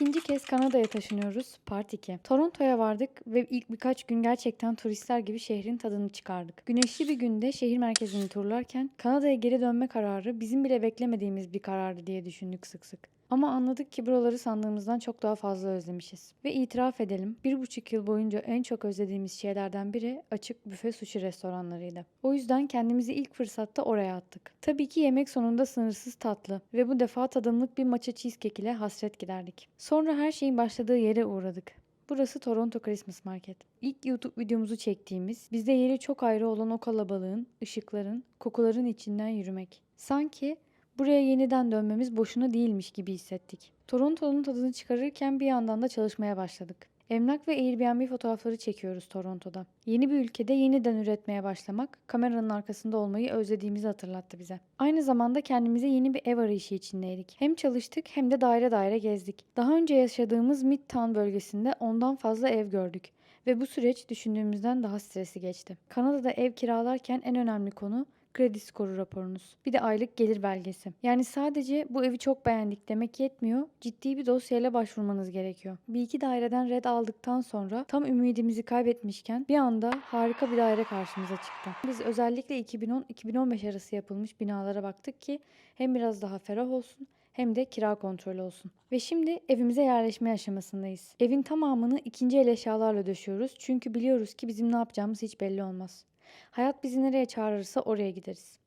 İkinci kez Kanada'ya taşınıyoruz. Part 2. Toronto'ya vardık ve ilk birkaç gün gerçekten turistler gibi şehrin tadını çıkardık. Güneşli bir günde şehir merkezini turlarken Kanada'ya geri dönme kararı bizim bile beklemediğimiz bir karardı diye düşündük sık sık. Ama anladık ki buraları sandığımızdan çok daha fazla özlemişiz. Ve itiraf edelim, bir buçuk yıl boyunca en çok özlediğimiz şeylerden biri açık büfe sushi restoranlarıydı. O yüzden kendimizi ilk fırsatta oraya attık. Tabii ki yemek sonunda sınırsız tatlı ve bu defa tadımlık bir matcha cheesecake ile hasret giderdik. Sonra her şeyin başladığı yere uğradık. Burası Toronto Christmas Market. İlk YouTube videomuzu çektiğimiz, bizde yeri çok ayrı olan o kalabalığın, ışıkların, kokuların içinden yürümek. Sanki buraya yeniden dönmemiz boşuna değilmiş gibi hissettik. Toronto'nun tadını çıkarırken bir yandan da çalışmaya başladık. Emlak ve Airbnb fotoğrafları çekiyoruz Toronto'da. Yeni bir ülkede yeniden üretmeye başlamak, kameranın arkasında olmayı özlediğimizi hatırlattı bize. Aynı zamanda kendimize yeni bir ev arayışı içindeydik. Hem çalıştık hem de daire daire gezdik. Daha önce yaşadığımız Midtown bölgesinde ondan fazla ev gördük. Ve bu süreç düşündüğümüzden daha stresli geçti. Kanada'da ev kiralarken en önemli konu kredi skoru raporunuz. Bir de aylık gelir belgesi. Yani sadece bu evi çok beğendik demek yetmiyor. Ciddi bir dosyayla başvurmanız gerekiyor. Bir iki daireden red aldıktan sonra tam ümidimizi kaybetmişken bir anda harika bir daire karşımıza çıktı. Biz özellikle 2010-2015 arası yapılmış binalara baktık ki hem biraz daha ferah olsun hem de kira kontrolü olsun. Ve şimdi evimize yerleşme aşamasındayız. Evin tamamını ikinci el eşyalarla döşüyoruz. Çünkü biliyoruz ki bizim ne yapacağımız hiç belli olmaz. Hayat bizi nereye çağırırsa oraya gideriz.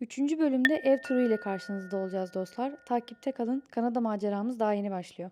Üçüncü bölümde ev turu ile karşınızda olacağız dostlar. Takipte kalın. Kanada maceramız daha yeni başlıyor.